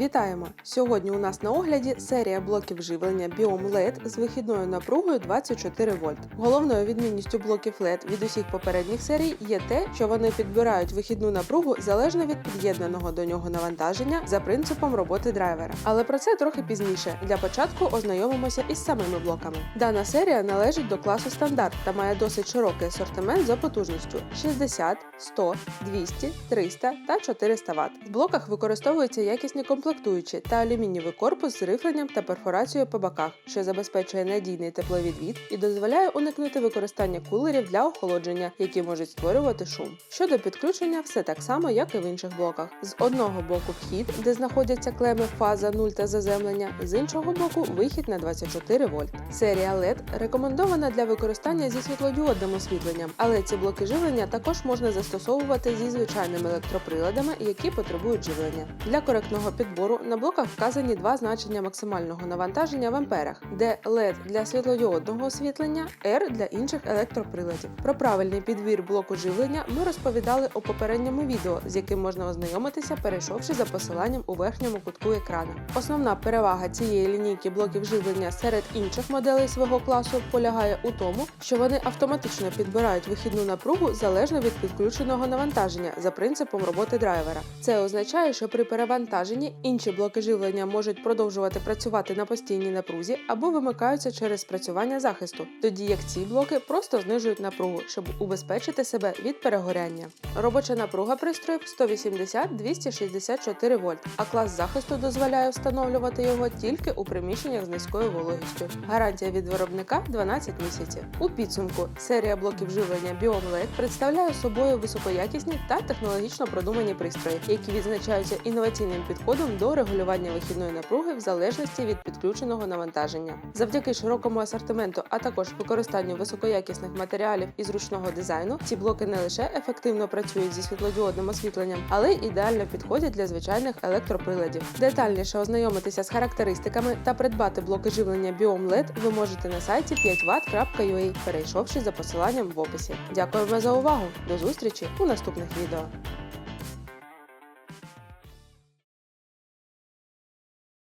Вітаємо! Сьогодні у нас на огляді серія блоків живлення Biom LED з вихідною напругою 24 вольт. Головною відмінністю блоків LED від усіх попередніх серій є те, що вони підбирають вихідну напругу залежно від під'єднаного до нього навантаження за принципом роботи драйвера. Але про це трохи пізніше. Для початку ознайомимося із самими блоками. Дана серія належить до класу стандарт та має досить широкий асортимент за потужністю 60, 100, 200, 300 та 400 Вт. В блоках використовуються якісні комплектуючі та алюмінієвий корпус з рифленням та перфорацією по боках, що забезпечує надійний тепловідвід і дозволяє уникнути використання кулерів для охолодження, які можуть створювати шум. Щодо підключення, все так само, як і в інших блоках. З одного боку вхід, де знаходяться клеми фаза 0 та заземлення, з іншого боку вихід на 24 вольт. Серія LED рекомендована для використання зі світлодіодним освітленням, але ці блоки живлення також можна застосовувати зі звичайними електроприладами, які потребують живлення. Для коректного підбору на блоках вказані два значення максимального навантаження в амперах, де LED для світлодіодного освітлення, R для інших електроприладів. Про правильний підбір блоку живлення ми розповідали у попередньому відео, з яким можна ознайомитися, перейшовши за посиланням у верхньому кутку екрану. Основна перевага цієї лінійки блоків живлення серед інших моделей свого класу полягає у тому, що вони автоматично підбирають вихідну напругу залежно від підключеного навантаження за принципом роботи драйвера. Це означає, що при перевантаженні інші блоки живлення можуть продовжувати працювати на постійній напрузі або вимикаються через спрацювання захисту, тоді як ці блоки просто знижують напругу, щоб убезпечити себе від перегоряння. Робоча напруга пристроїв 180-264 вольт, а клас захисту дозволяє встановлювати його тільки у приміщеннях з низькою вологістю. Гарантія від виробника 12 місяців. У підсумку серія блоків живлення Biom LED представляє собою високоякісні та технологічно продумані пристрої, які відзначаються інноваційним підходом до регулювання вихідної напруги в залежності від підключеного навантаження. Завдяки широкому асортименту, а також використанню високоякісних матеріалів і зручного дизайну, ці блоки не лише ефективно працюють зі світлодіодним освітленням, але й ідеально підходять для звичайних електроприладів. Детальніше ознайомитися з характеристиками та придбати блоки живлення Biom LED ви можете на сайті 5watt.ua, перейшовши за посиланням в описі. Дякуємо за увагу! До зустрічі у наступних відео.